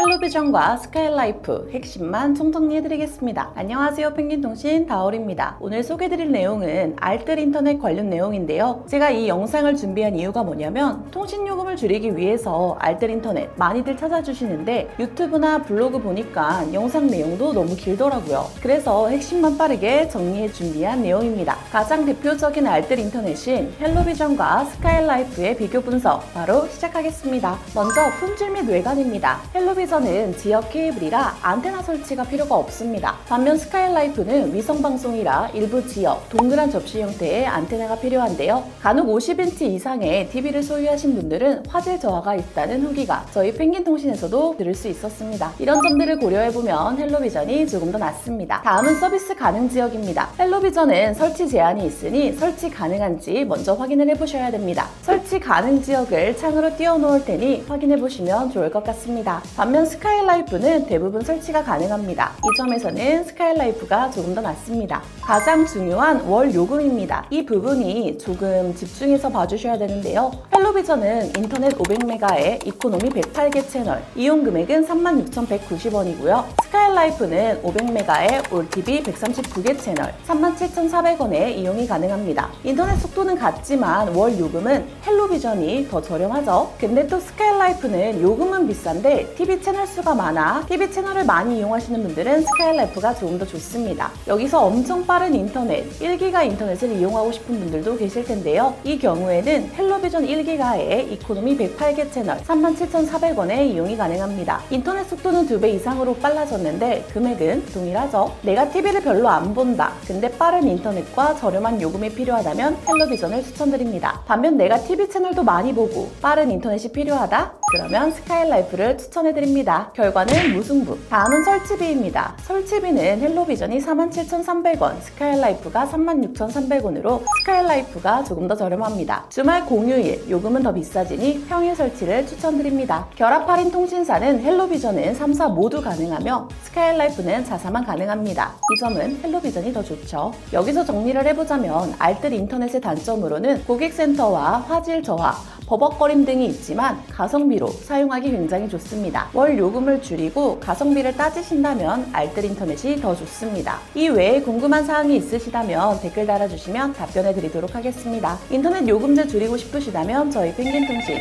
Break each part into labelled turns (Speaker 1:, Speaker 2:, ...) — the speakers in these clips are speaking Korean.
Speaker 1: 헬로비전과 스카이라이프 핵심만 총정리 해드리겠습니다. 안녕하세요 펭귄통신 다올입니다. 오늘 소개해드릴 내용은 알뜰 인터넷 관련 내용인데요. 제가 이 영상을 준비한 이유가 뭐냐면 통신요금을 줄이기 위해서 알뜰 인터넷 많이들 찾아주시는데 유튜브나 블로그 보니까 영상 내용도 너무 길더라고요. 그래서 핵심만 빠르게 정리해 준비한 내용입니다. 가장 대표적인 알뜰 인터넷인 헬로비전과 스카이라이프의 비교 분석 바로 시작하겠습니다. 먼저 품질 및 외관입니다. 헬로비전 은 지역 케이블이라 안테나 설치가 필요가 없습니다. 반면 스카이라이프는 위성 방송이라 일부 지역 동그란 접시 형태의 안테나가 필요한데요. 간혹 50인치 이상의 TV를 소유하신 분들은 화질 저하가 있다는 후기가 저희 펭귄 통신에서도 들을 수 있었습니다. 이런 점들을 고려해보면 헬로비전이 조금 더 낫습니다. 다음은 서비스 가능 지역입니다. 헬로비전은 설치 제한이 있으니 설치 가능한지 먼저 확인을 해보셔야 됩니다. 설치 가능 지역을 창으로 띄워놓을 테니 확인해보시면 좋을 것 같습니다. 반면 스카이라이프는 대부분 설치가 가능합니다. 이 점에서는 스카이라이프가 조금 더 낫습니다. 가장 중요한 월 요금입니다. 이 부분이 조금 집중해서 봐주셔야 되는데요. 헬로비전은 인터넷 500메가에 이코노미 108개 채널, 이용 금액은 36,190원이고요. 스카이라이프는 500메가에 올TV 139개 채널, 37,400원에 이용이 가능합니다. 인터넷 속도는 같지만 월 요금은 헬로비전이 더 저렴하죠. 근데 또 스카이라이프는 요금은 비싼데 TV 채널 수가 많아 TV 채널을 많이 이용하시는 분들은 스카이라이프가 조금 더 좋습니다. 여기서 엄청 빠른 인터넷, 1기가 인터넷을 이용하고 싶은 분들도 계실 텐데요. 이 경우에는 헬로비전 1기가에 이코노미 108개 채널 37,400원에 이용이 가능합니다. 인터넷 속도는 2배 이상으로 빨라졌는데 금액은 동일하죠. 내가 TV를 별로 안 본다. 근데 빠른 인터넷과 저렴한 요금이 필요하다면 헬로비전을 추천드립니다. 반면 내가 TV 채널도 많이 보고 빠른 인터넷이 필요하다? 그러면 스카이라이프를 추천해드립니다. 결과는 무승부. 다음은 설치비입니다. 설치비는 헬로비전이 47,300원, 스카이라이프가 36,300원으로 스카이라이프가 조금 더 저렴합니다. 주말 공휴일, 요금은 더 비싸지니 평일 설치를 추천드립니다. 결합 할인 통신사는 헬로비전은 3사 모두 가능하며 스카이라이프는 자사만 가능합니다. 이 점은 헬로비전이 더 좋죠. 여기서 정리를 해보자면 알뜰 인터넷의 단점으로는 고객센터와 화질 저하, 버벅거림 등이 있지만 가성비로 사용하기 굉장히 좋습니다. 월 요금을 줄이고 가성비를 따지신다면 알뜰 인터넷이 더 좋습니다. 이 외에 궁금한 사항이 있으시다면 댓글 달아주시면 답변해 드리도록 하겠습니다. 인터넷 요금제 줄이고 싶으시다면 저희 펭귄통신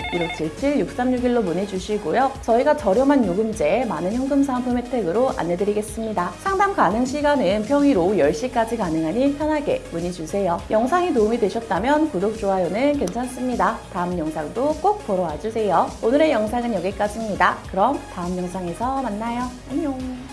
Speaker 1: 1577-6361로 문의 주시고요. 저희가 저렴한 요금제 많은 현금 사은품 혜택으로 안내드리겠습니다. 상담 가능 시간은 평일 오후 10시까지 가능하니 편하게 문의 주세요. 영상이 도움이 되셨다면 구독, 좋아요는 괜찮습니다. 다음 영상도 꼭 보러 와주세요. 오늘의 영상은 여기까지입니다. 그럼 다음 영상에서 만나요. 안녕.